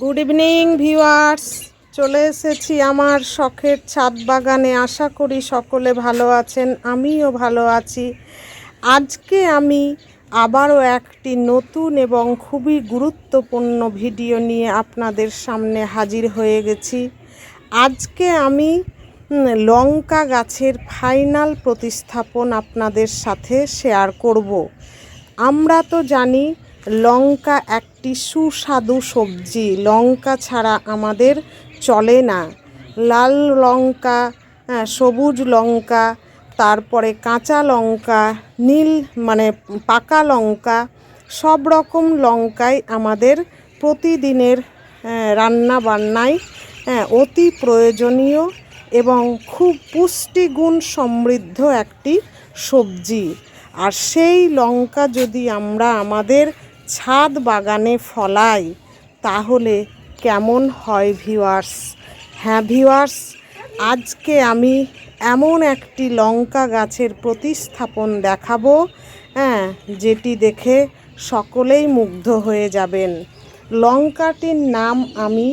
Good evening viewers চলে এসেছি আমার শখের ছাদ বাগানে। আশা করি সকলে ভালো আছেন, আমিও ভালো আছি। আজকে আমি আবারও একটি নতুন এবং খুবই গুরুত্বপূর্ণ ভিডিও নিয়ে আপনাদের সামনে হাজির হয়ে গেছি। আজকে আমি লঙ্কা গাছের ফাইনাল প্রতিস্থাপন আপনাদের সাথে শেয়ার করব। আমরা তো জানি লঙ্কা একটি সুস্বাদু সবজি। লঙ্কা ছাড়া আমাদের চলে না। লাল লঙ্কা সবুজ লঙ্কা, তারপরে কাঁচা লঙ্কা, নীল মানে পাকা লঙ্কা, সব রকম লঙ্কাই আমাদের প্রতিদিনের রান্না বান্নায় অতি প্রয়োজনীয় এবং খুব পুষ্টিগুণ সমৃদ্ধ একটি সবজি। আর সেই লঙ্কা যদি আমরা আমাদের ছাদ বাগানে ফলাই, তাহলে কেমন হয় ভিওয়ার্স হ্যাঁ ভিউয়ার্স আজকে আমি এমন একটি লঙ্কা গাছের প্রতিস্থাপন দেখাবো হ্যাঁ যেটি দেখে সকলেই মুগ্ধ হয়ে যাবেন। লঙ্কাটির নাম আমি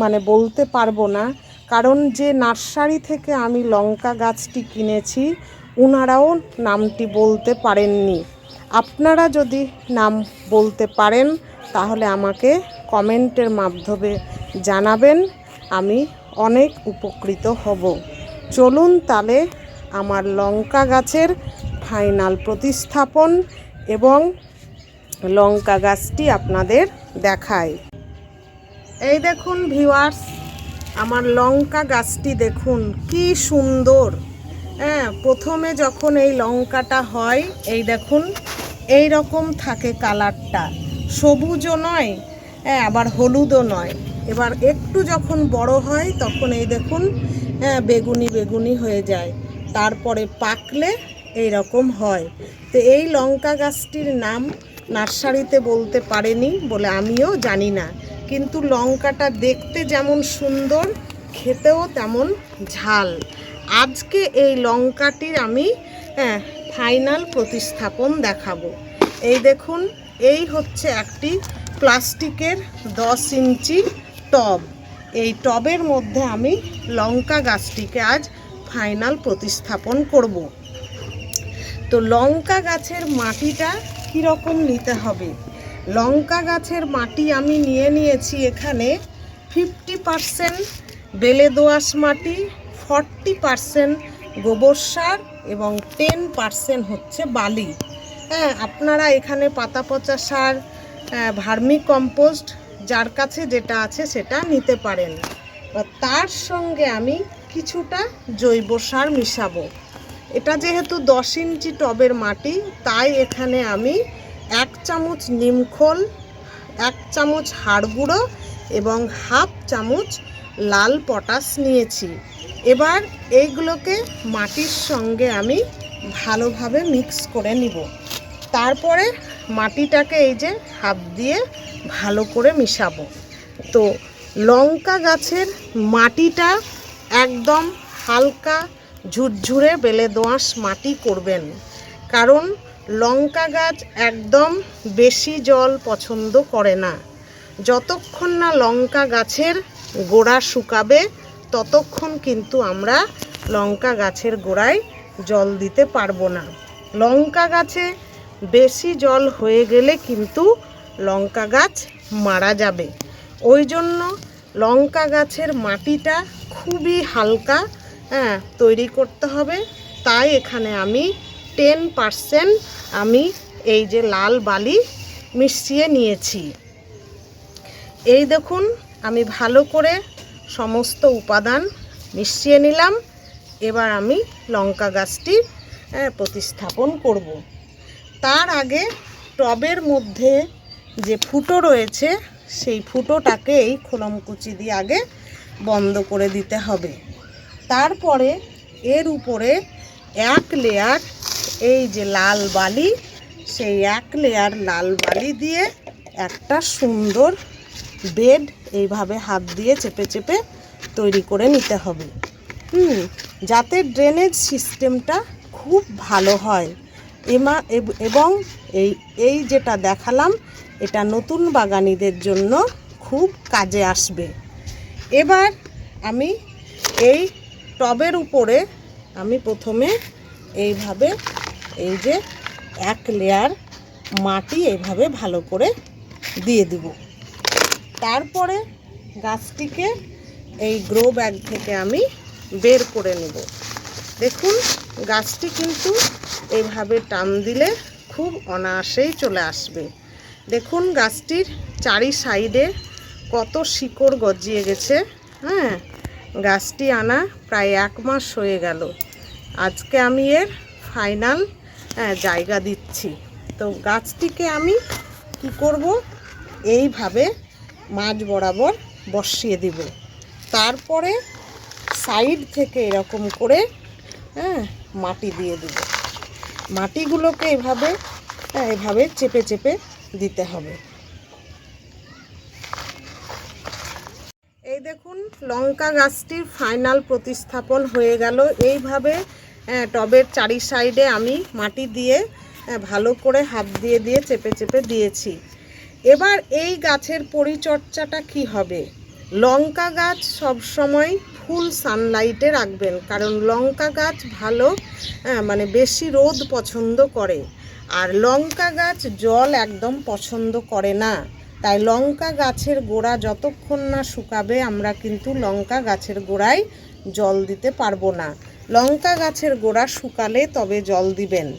মানে বলতে পারব না, কারণ যে নার্সারি থেকে আমি লঙ্কা গাছটি কিনেছি ওনারাও নামটি বলতে পারেননি। আপনারা যদি নাম বলতে পারেন, তাহলে আমাকে কমেন্টের মাধ্যমে জানাবেন। আমি অনেক উপকৃত হব। চলুন তাহলে আমার লঙ্কা গাছের ফাইনাল প্রতিস্থাপন এবং লঙ্কা গাছটি আপনাদের দেখায় এই দেখুন ভিউয়ার্স, আমার লঙ্কা গাছটি দেখুন, কি সুন্দর। হ্যাঁ প্রথমে যখন এই লঙ্কাটা হয়, এই দেখুন এই রকম থাকে কালারটা। সবুজও নয় হ্যাঁ আবার হলুদও নয়। এবার একটু যখন বড় হয়, তখন এই দেখুন হ্যাঁ বেগুনি বেগুনি হয়ে যায়। তারপরে পাকলে এই রকম হয়। তো এই লঙ্কা গাছটির নাম নার্সারিতে বলতে পারেনি বলে আমিও জানি না। কিন্তু লঙ্কাটা দেখতে যেমন সুন্দর, খেতেও তেমন ঝাল। আজকে এই লঙ্কাটির আমি হ্যাঁ ফাইনাল প্রতিস্থাপন দেখাবো। এই দেখুন, এই হচ্ছে একটি প্লাস্টিকের দশ ইঞ্চি টব। এই টবের মধ্যে আমি লঙ্কা গাছটিকে আজ ফাইনাল প্রতিস্থাপন করব। তো লঙ্কা গাছের মাটিটা কীরকম নিতে হবে? লঙ্কা গাছের মাটি আমি নিয়ে নিয়েছি এখানে ফিফটি পারসেন্ট বেলে দোআঁশ মাটি, ফর্টি পারসেন্ট গোবর সার এবং টেন পারসেন্ট হচ্ছে বালি। হ্যাঁ আপনারা এখানে পাতা পচা সার ভার্মি কম্পোস্ট যার কাছে যেটা আছে সেটা নিতে পারেন। তার সঙ্গে আমি কিছুটা জৈব সার মিশাবো। এটা যেহেতু দশ ইঞ্চি টবের মাটি, তাই এখানে আমি এক চামচ নিমখোল, এক চামচ হাড় গুঁড়ো এবং হাফ চামচ লাল পটাশ নিয়েছি। এবার এইগুলোকে মাটির সঙ্গে আমি ভালোভাবে মিক্স করে নিব। তারপরে মাটিটাকে এই যে হাত দিয়ে ভালো করে মিশাবো। তো লঙ্কা গাছের মাটিটা একদম হালকা ঝুরঝুরে বেলে দোআঁশ মাটি করবেন। কারণ লঙ্কা গাছ একদম বেশি জল পছন্দ করে না। যতক্ষণ না লঙ্কা গাছের গোড়া শুকাবে, ততক্ষণ কিন্তু আমরা লঙ্কা গাছের গোড়ায় জল দিতে পারব না। লঙ্কা গাছে বেশি জল হয়ে গেলে কিন্তু লঙ্কা গাছ মারা যাবে। ওই জন্য লঙ্কা গাছের মাটিটা খুবই হালকা হ্যাঁ তৈরি করতে হবে। তাই এখানে আমি টেন পারসেন্ট আমি এই যে লাল বালি মিশিয়ে নিয়েছি। এই দেখুন আমি ভালো করে সমস্ত উপাদান মিশিয়ে নিলাম এবার আমি লঙ্কা গাছটি প্রতিস্থাপন করব। তার আগে টবের মধ্যে যে ফুটো রয়েছে, সেই ফুটোটাকে এই খোলমকুচি দিয়ে আগে বন্ধ করে দিতে হবে তারপরে এর উপরে এক লেয়ার এই যে লাল বালি, সেই এক লেয়ার লাল বালি দিয়ে একটা সুন্দর বেড এইভাবে হাত দিয়ে চেপে চেপে তৈরি করে নিতে হবে। হুম, যাতে ড্রেনেজ সিস্টেমটা খুব ভালো হয়। এমা, এবং এই এই যেটা দেখালাম, এটা নতুন বাগানিদের জন্য খুব কাজে আসবে। এবার আমি এই টবের উপরে আমি প্রথমে এইভাবে এই যে এক লেয়ার মাটি এইভাবে ভালো করে দিয়ে দিব। তারপরে গাছটিকে এই গ্রো ব্যাগ থেকে আমি বের করে নেব। দেখুন, গাছটি কিন্তু এইভাবে টান দিলে খুব অনায়াসেই চলে আসবে। দেখুন, গাছটির চারি সাইডে কত শিকড় গজিয়ে গেছে। হ্যাঁ গাছটি আনা প্রায় এক মাস হয়ে গেল। আজকে আমি এর ফাইনাল জায়গা দিচ্ছি। তো গাছটিকে আমি কি করব? এইভাবে মাঝ বরাবর বসিয়ে দিব। তারপরে সাইড থেকে এরকম করে হ্যাঁ মাটি দিয়ে দিব। মাটিগুলোকে এভাবে হ্যাঁ, এভাবে চেপে চেপে দিতে হবে। এই দেখুন লঙ্কা গাছটির ফাইনাল প্রতিস্থাপন হয়ে গেল। এইভাবে টবের চারি সাইডে আমি মাটি দিয়ে ভালো করে হাত দিয়ে দিয়ে চেপে চেপে দিয়েছি। এবার এই গাছের পরিচর্যাটা কি হবে? লঙ্কা গাছ সবসময় ফুল সানলাইটে রাখবেন কারণ লঙ্কা গাছ ভালো আহ, মানে বেশি রোদ পছন্দ করে। আর লঙ্কা গাছ জল একদম পছন্দ করে না। তাই লঙ্কা গাছের গোড়া যতক্ষণ না শুকাবে আমরা কিন্তু লঙ্কা গাছের গোড়ায় জল দিতে পারব না। লঙ্কা গাছের গোড়া শুকালে তবে জল দিবেন।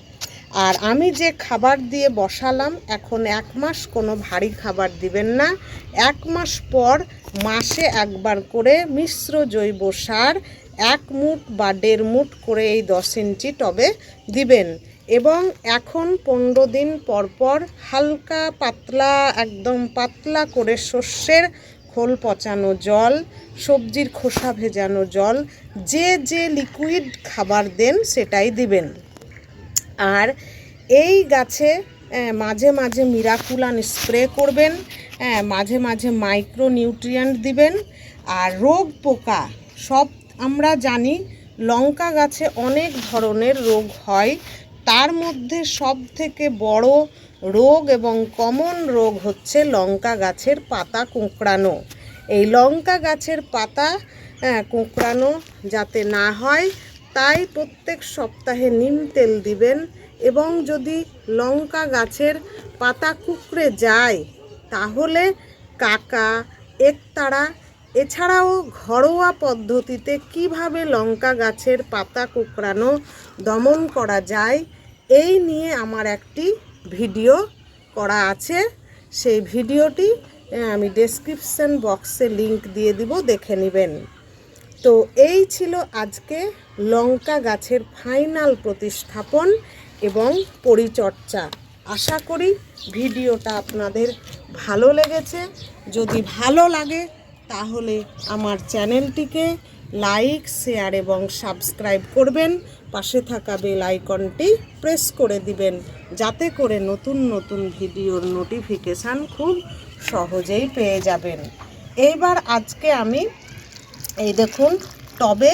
আর আমি যে খাবার দিয়ে বসালাম, এখন এক মাস কোনো ভারী খাবার দিবেন না। এক মাস পর মাসে একবার করে মিশ্র জৈব সার, এক মুঠ বা দেড় মুঠ করে এই দশ ইঞ্চি টবে দিবেন। এবং এখন পনেরো দিন পর পর হালকা পাতলা, একদম পাতলা করে শস্যের খোল পচানো জল, সবজির খোসা ভেজানো জল, যে যে লিকুইড খাবার দেন সেটাই দিবেন। আর এই গাছে মাঝে মাঝে মিরাকুলান স্প্রে করবেন আহ, মাঝে মাঝে মাইক্রো নিউট্রিয়েন্ট দিবেন। আর রোগ পোকা সব আমরা জানি লঙ্কা গাছে অনেক ধরনের রোগ হয়। তার মধ্যে সব থেকে বড় রোগ এবং কমন রোগ হচ্ছে লঙ্কা গাছের পাতা কোঁকড়ানো। এই লঙ্কা গাছের পাতা কোঁকড়ানো যাতে না হয় তাই প্রত্যেক সপ্তাহে নিম তেল দিবেন এবং যদি লঙ্কা গাছের পাতা কুকড়ে যায়, তাহলে কাকা, একতারা, এছাড়াও ঘরোয়া পদ্ধতিতে কীভাবে লঙ্কা গাছের পাতা কুকড়ানো দমন করা যায়, এই নিয়ে আমার একটি ভিডিও করা আছে। সেই ভিডিওটি আমি ডেসক্রিপশন বক্সে লিংক দিয়ে দিব, দেখে নেবেন। তো এই ছিল আজকে লঙ্কা গাছের ফাইনাল প্রতিস্থাপন এবং পরিচর্চা আশা করি ভিডিওটা আপনাদের ভালো লেগেছে। যদি ভালো লাগে, তাহলে আমার চ্যানেলটিকে লাইক শেয়ার এবং সাবস্ক্রাইব করবেন। পাশে থাকা বেল আইকনটি প্রেস করে দিবেন, যাতে করে নতুন নতুন ভিডিওর নোটিফিকেশান খুব সহজেই পেয়ে যাবেন। এইবার আজকে আমি এই দেখুন, টবে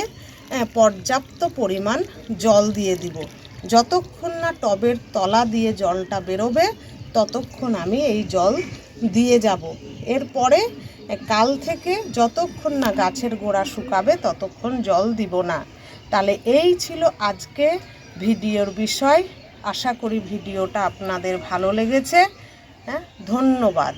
পর্যাপ্ত পরিমাণ জল দিয়ে দিব। যতক্ষণ না টবের তলা দিয়ে জলটা বেরোবে, ততক্ষণ আমি এই জল দিয়ে যাব। এরপরে কাল থেকে যতক্ষণ না গাছের গোড়া শুকাবে, ততক্ষণ জল দিব না। তাহলে এই ছিল আজকে ভিডিওর বিষয়। আশা করি ভিডিওটা আপনাদের ভালো লেগেছে। হ্যাঁ ধন্যবাদ।